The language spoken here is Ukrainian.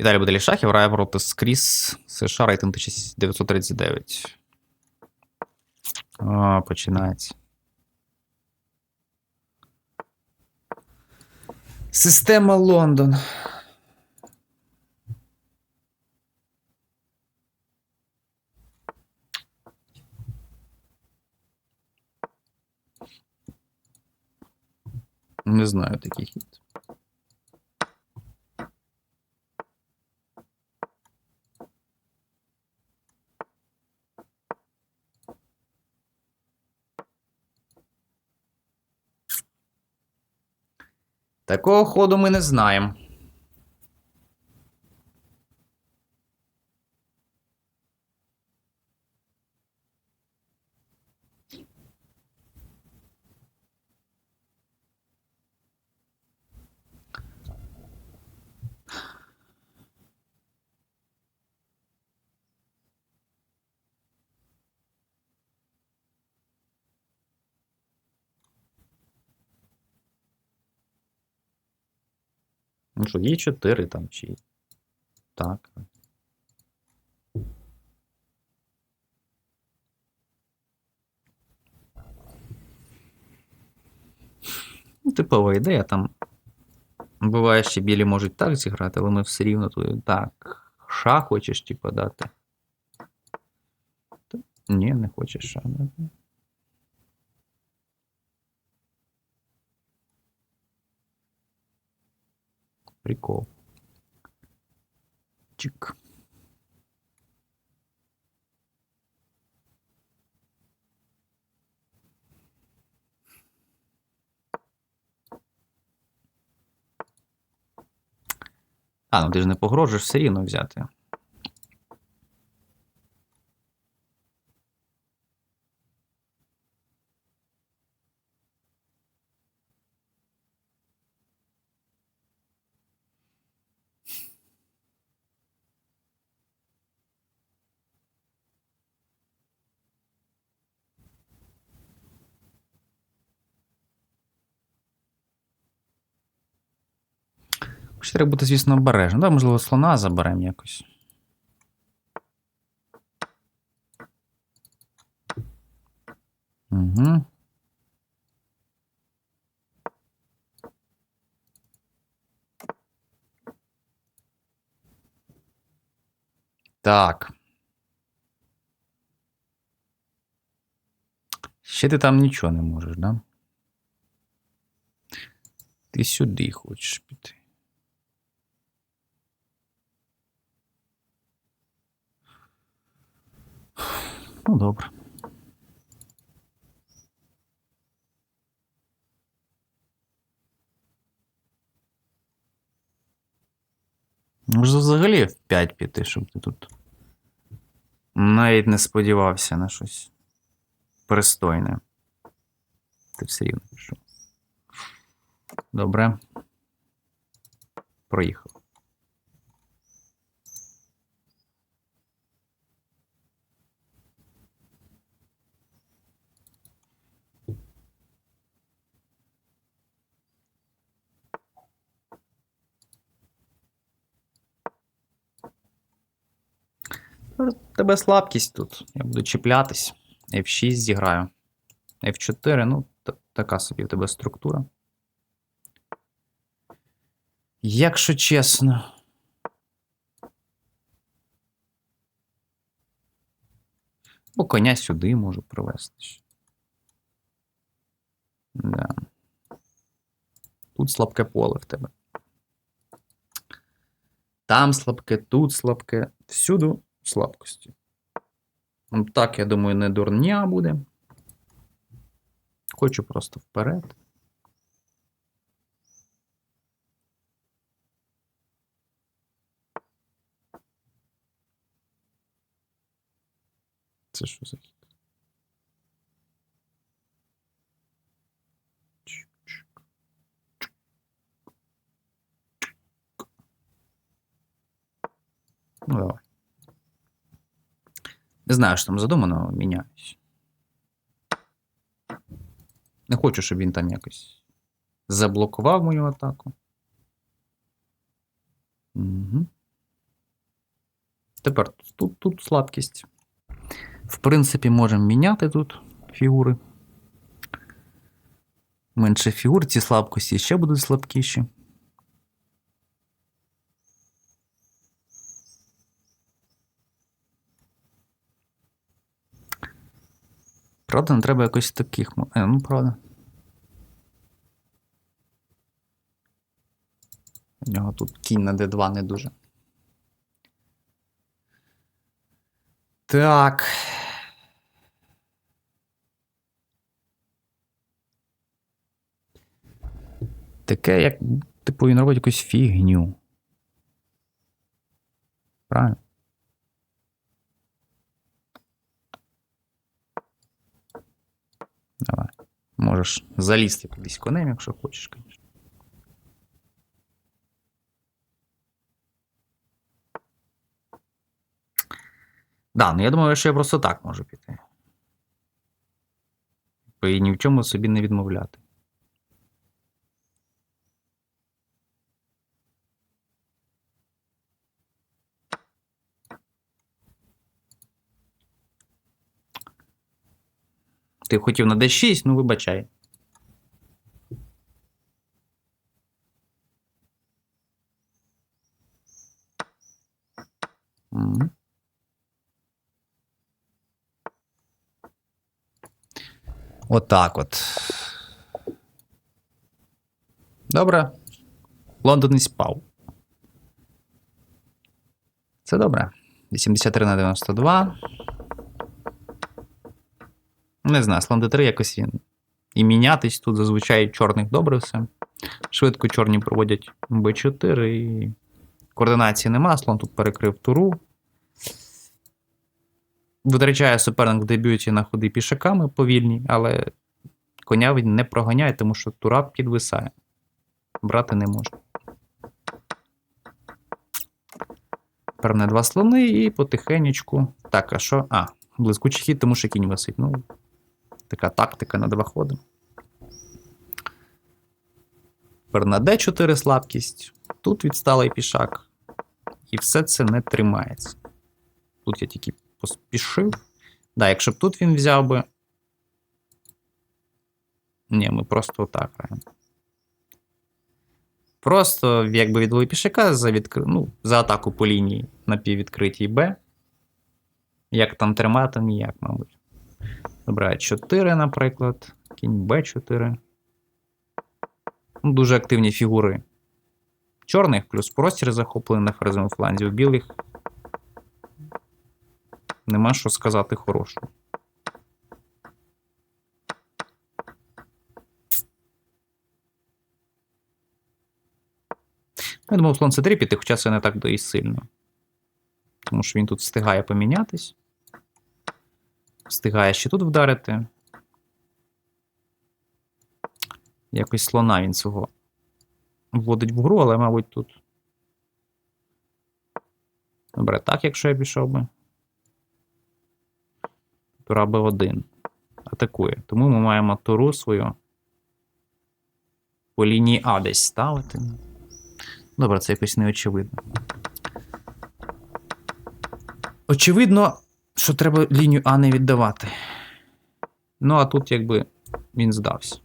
Віталій Буделі Шахів грає проти Скріс США рейтинг 1939. О, починається. Система Лондон. Не знаю такий хід. Такого ходу ми не знаємо. Ну що, є 4 там чи. Так. Ну, типова ідея там. Буває, ще білі можуть так зіграти, але ми все рівно тут. Так. Ша хочеш, типу, дати. Ні, не хочеш ша. дати. Прикол. Чик. А, ну ти ж не погрожуєш все рівно взяти. Ще треба бути, звісно, обережним. Да, можливо, слона заберемо якось. Угу. Так. Ще ти там нічого не можеш, да? Ти сюди хочеш піти. Ну, добре. Може, взагалі в 5 піти, щоб ти тут навіть не сподівався на щось пристойне. Ти все рівно пішов. Добре. Проїхав. У тебе слабкість тут. Я буду чіплятись. F6 зіграю. F4, ну, та- така собі в тебе структура. Якщо чесно. Бо коня сюди можу привезти. Да. Тут слабке поле в тебе. Там слабке, тут слабке. Всюду слабкості. Ну, Так, я думаю, не дурня буде. Хочу просто вперед. Це що за хід? Ну, давай. Не знаю, що там задумано, міняюсь. Не хочу, щоб він там якось заблокував мою атаку. Угу. Тепер тут, тут слабкість. В принципі, можемо міняти тут фігури. Менше фігур, ці слабкості ще будуть слабкіші. Правда, не треба якось таких. Е, ну, правда. У нього тут кінь на D2 не дуже. Так. Таке, як, типу, він робить якусь фігню. Правильно? Давай. Можеш залізти кудись конем, якщо хочеш, звісно. Да, ну я думаю, що я просто так можу піти. І ні в чому собі не відмовляти. Ти хотів на D6, ну вибачай. Отак от. Добре. Лондон і спав. Це добре. 83 на 92. Не знаю, слон d3 якось він. І мінятись тут зазвичай чорних добре все. Швидко чорні проводять b4 і координації нема, слон тут перекрив туру. Витрачає суперник в дебюті на ходи пішаками повільні, але коня він не проганяє, тому що тура підвисає. Брати не може. Перне два слони і потихенечку. Так, а що? А, блискучий хід, тому що кінь висить. Ну, така тактика на два ходи. На D4 слабкість. Тут відсталий пішак. І все це не тримається. Тут я тільки поспішив. Да, якщо б тут він взяв би. Ні, ми просто отак граємо. Просто, якби відвели пішака за, відкр... ну, за атаку по лінії на піввідкритій Б. Як там тримати, ніяк, мабуть. Добре, 4, наприклад. Кінь Б4. Ну, Дуже активні фігури чорних, плюс простір захоплений на ферзовому фланзі. У білих нема що сказати хорошого. Я думав, слон c 3 піти, хоча це не так і сильно. Тому що він тут встигає помінятись. Встигає ще тут вдарити. Якось слона він цього вводить в гру, але, мабуть, тут. Добре, так, якщо я пішов би. Тура Б1 атакує. Тому ми маємо туру свою по лінії А десь ставити. Добре, це якось неочевидно. Очевидно, що треба лінію А не віддавати. Ну, а тут якби він здався.